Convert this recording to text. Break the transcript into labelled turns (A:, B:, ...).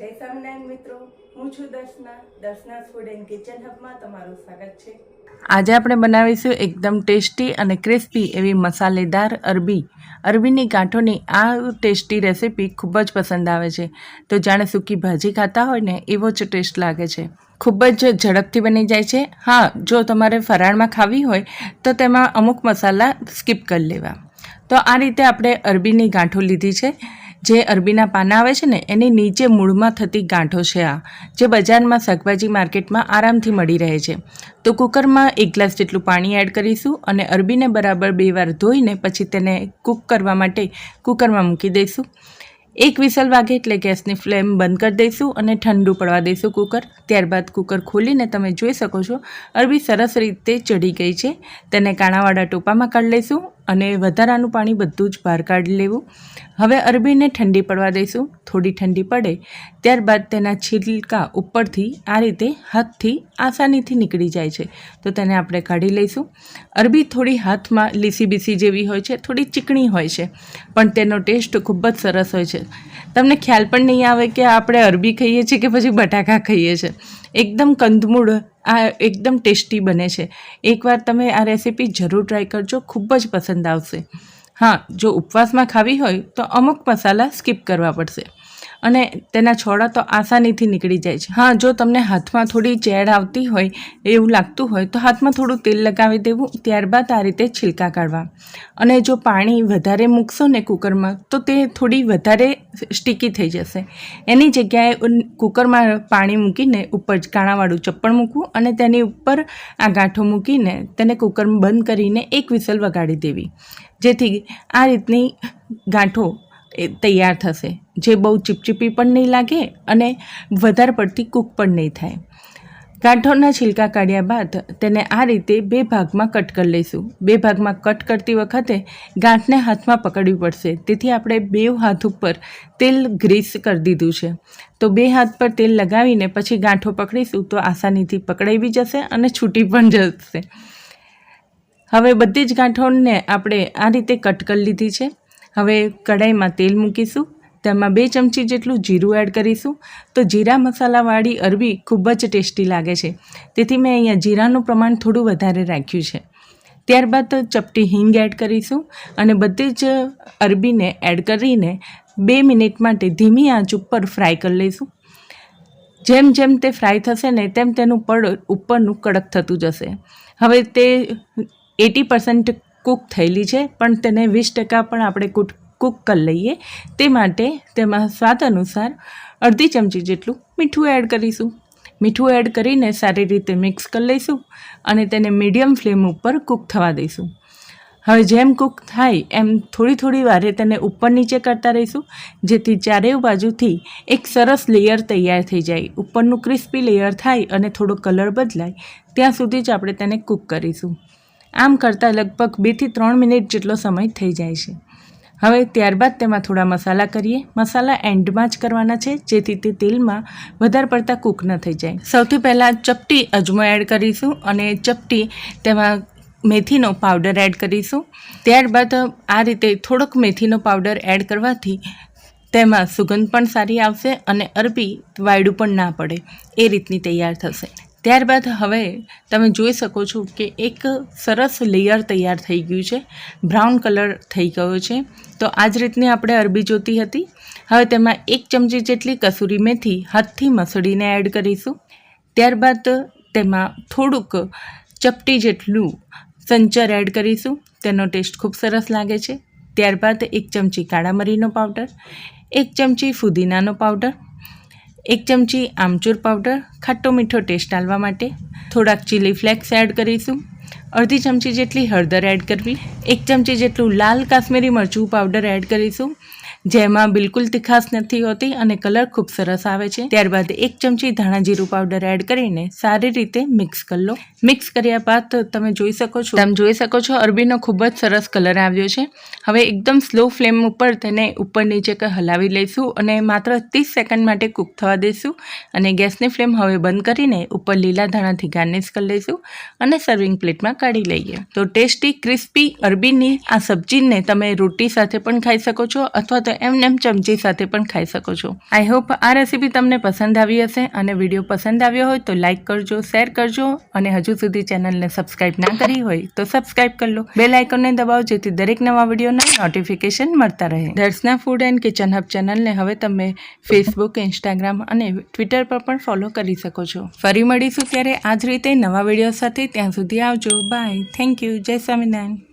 A: જય સ્વામિનારાયણ મિત્રો. હું છું Darshana. Darshana food and kitchen હબમાં તમારું સ્વાગત છે. આજે આપણે બનાવીશું એકદમ ટેસ્ટી અને ક્રિસ્પી એવી મસાલેદાર અરબી. અરબીની ગાંઠોની આ ટેસ્ટી રેસીપી ખૂબ જ પસંદ આવે છે. તો જાણે સૂકી ભાજી ખાતા હોય ને, એવો જ ટેસ્ટ લાગે છે. ખૂબ જ ઝડપથી બની જાય છે. હા, જો તમારે ફરાળમાં ખાવી હોય, તો તેમાં અમુક મસાલા સ્કીપ કરી લેવા. તો આ રીતે આપણે અરબીની ગાંઠો લીધી છે. જે અરબીના પાના આવે છે ને, એની નીચે મૂળમાં થતી ગાંઠો છે આ, જે બજારમાં શાકભાજી માર્કેટમાં આરામથી મળી રહે છે. તો કુકરમાં એક ગ્લાસ જેટલું પાણી એડ કરીશું અને અરબીને બરાબર બે વાર ધોઈને પછી તેને કૂક કરવા માટે કુકરમાં મૂકી દઈશું. એક વિસલ વાગે એટલે ગેસની ફ્લેમ બંધ કરી દઈશું અને ઠંડુ પડવા દઈશું કુકર. ત્યારબાદ કુકર ખોલીને તમે જોઈ શકો છો, અરબી સરસ રીતે ચડી ગઈ છે. તેને કાણાવાળા ટોપામાં કાઢી લઈશું અને વધારાનું પાણી બધું જ બહાર કાઢી લેવું. હવે અરબીને ઠંડી પડવા દઈશું. થોડી ઠંડી પડે, ત્યારબાદ તેના છિલકા ઉપરથી આ રીતે હાથથી આસાનીથી નીકળી જાય છે. તો તેને આપણે કાઢી લઈશું. અરબી થોડી હાથમાં લીસી બીસી જેવી હોય છે, થોડી ચીકણી હોય છે, પણ તેનો ટેસ્ટ ખૂબ જ સરસ હોય છે. તમને ખ્યાલ પણ નહીં આવે કે આપણે અરબી ખાઈએ છીએ કે પછી બટાકા ખાઈએ છીએ. એકદમ કંદમૂળ આ એકદમ ટેસ્ટી બને છે. એકવાર તમે આ રેસીપી જરૂર ટ્રાય કરજો, ખૂબ જ પસંદ આવશે. હા, જો ઉપવાસમાં ખાવી હોય તો અમુક મસાલા સ્કીપ કરવા પડશે. અને તેના છોડા તો આસાનીથી નીકળી જાય છે. હા, જો તમને હાથમાં થોડી ચેડ આવતી હોય, એવું લાગતું હોય, તો હાથમાં થોડું તેલ લગાવી દેવું, ત્યારબાદ આ રીતે છિલકા કાઢવા. અને જો પાણી વધારે મૂકશો ને કુકરમાં, તો તે થોડી વધારે સ્ટીકી થઈ જશે. એની જગ્યાએ કુકરમાં પાણી મૂકીને ઉપર કાણાવાળું ચપ્પણ મૂકવું અને તેની ઉપર આ ગાંઠો મૂકીને તેને કુકરમાં બંધ કરીને એક વિસલ વગાડી દેવી. જેથી આ રીતની ગાંઠો તૈયાર થશે. જે બહુ ચીપચીપી પણ નહીં લાગે અને વધારે પડતી કૂક પણ નહીં થાય. ગાંઠોના છિલકા કાઢ્યા બાદ તેને આ રીતે બે ભાગમાં કટ કરી લઈશું. બે ભાગમાં કટ કરતી વખતે ગાંઠને હાથમાં પકડવી પડશે. તેથી આપણે બે હાથ ઉપર તેલ ગ્રીસ કરી દીધું છે. તો બે હાથ પર તેલ લગાવીને પછી ગાંઠો પકડીશું તો આસાનીથી પકડાઈ બી જશે અને છૂટી પણ જશે. હવે બધી જ ગાંઠોને આપણે આ રીતે કટ કરી લીધી છે. હવે કઢાઈમાં તેલ મૂકીશું. તેમાં બે ચમચી જેટલું જીરું એડ કરીશું. તો જીરા મસાલાવાળી અરબી ખૂબ જ ટેસ્ટી લાગે છે. તેથી મેં અહીંયા જીરાનું પ્રમાણ થોડું વધારે રાખ્યું છે. ત્યારબાદ ચપટી હિંગ એડ કરીશું અને બધી જ અરબીને એડ કરીને બે મિનિટ માટે ધીમી આંચ ઉપર ફ્રાય કરી લઈશું. જેમ જેમ તે ફ્રાય થશે ને તેમ તેનું પડ ઉપરનું કડક થતું જશે. હવે તે એટી પર્સન્ટ કૂક થયેલી છે, પણ તેને વીસ ટકા પણ આપણે કૂક કૂક કરી લઈએ. તે માટે તેમાં સ્વાદ અનુસાર અડધી ચમચી જેટલું મીઠું એડ કરીશું. મીઠું એડ કરીને સારી રીતે મિક્સ કરી લઈશું અને તેને મીડિયમ ફ્લેમ ઉપર કૂક થવા દઈશું. હવે જેમ કૂક થાય, એમ થોડી થોડી વારે તેને ઉપર નીચે કરતા રહીશું, જેથી ચારેય બાજુથી એક સરસ લેયર તૈયાર થઈ જાય. ઉપરનું ક્રિસ્પી લેયર થાય અને થોડો કલર બદલાય, ત્યાં સુધી જ આપણે તેને કૂક કરીશું. આમ કરતાં લગભગ બેથી ત્રણ મિનિટ જેટલો સમય થઈ જાય છે. હવે ત્યારબાદ તેમાં થોડા મસાલા કરીએ. મસાલા એન્ડમાં જ કરવાના છે, જેથી તે તેલમાં વધારે પડતા કૂક ન થઈ જાય. સૌથી પહેલાં ચપટી અજમો એડ કરીશું અને ચપટી તેમાં મેથીનો પાવડર એડ કરીશું. ત્યારબાદ આ રીતે થોડોક મેથીનો પાવડર એડ કરવાથી તેમાં સુગંધ પણ સારી આવશે અને અરબી વાયડું પણ ના પડે. એ રીતની તૈયાર થશે. ત્યારબાદ હવે તમે જોઈ શકો છો કે એક સરસ લેયર તૈયાર થઈ ગયું છે. બ્રાઉન કલર થઈ ગયો છે. તો આ જ રીતની આપણે અરબી જોતી હતી. હવે તેમાં એક ચમચી જેટલી કસૂરી મેથી હાથથી મસળીને એડ કરીશું. ત્યારબાદ તેમાં થોડુંક ચપટી જેટલું સંચર એડ કરીશું. તેનો ટેસ્ટ ખૂબ સરસ લાગે છે. ત્યારબાદ એક ચમચી કાળા મરીનો પાવડર એક ચમચી ફુદીનાનો પાવડર એક ચમચી આમચૂર પાવડર, ખાટો મીઠો ટેસ્ટ આલવા માટે, થોડાક ચીલી ફ્લેક્સ એડ કરીશું. અડધી ચમચી જેટલી હળદર એડ કરવી, એક ચમચી જેટલું લાલ કાશ્મીરી મરચું પાવડર એડ કરીશું. જેમાં બિલકુલ તીખાશ નથી હોતી અને કલર ખૂબ સરસ આવે છે. ત્યારબાદ એક ચમચી ધાણા જીરું પાવડર એડ કરીને સારી રીતે મિક્સ કરી લો. મિક્સ કર્યા બાદ તમે જોઈ શકો છો. તમે જોઈ શકો છો અરબીનો ખૂબ જ સરસ કલર આવ્યો છે. હવે એકદમ સ્લો ફ્લેમ ઉપર તેને ઉપર નીચે હલાવી લઈશું અને માત્ર ત્રીસ સેકન્ડ માટે કૂક થવા દઈશું અને ગેસની ફ્લેમ હવે બંધ કરીને ઉપર લીલા ધાણાથી ગાર્નિશ કરી લઈશું અને સર્વિંગ પ્લેટમાં કાઢી લઈએ. તો ટેસ્ટી, ક્રિસ્પી અરબીની આ સબ્જીને તમે રોટી સાથે પણ ખાઈ શકો છો અથવા તો એમને એમ ચમચી સાથે પણ ખાઈ શકો છો. આઈ હોપ આ રેસીપી તમને પસંદ આવી હશે અને વીડિયો પસંદ આવ્યો હોય તો લાઇક કરજો શેર કરજો અને હજુ સુધી ચેનલને સબસ્ક્રાઇબ ના કરી હોય તો સબસ્ક્રાઇબ કરી લો. બેલ આઇકોનને દબાવો જેથી દરેક નવા વિડીયોના નોટિફિકેશન મળતા રહે. Darshana food and kitchen hub ચેનલને હવે તમે ફેસબુક ઇન્સ્ટાગ્રામ અને ટ્વિટર પર પણ ફોલો કરી શકો છો. ફરી મળીશું ત્યારે આ જ રીતે નવા વીડિયો સાથે ત્યાં સુધી આવજો. બાય થેન્ક યુ જય સ્વામિનારાયણ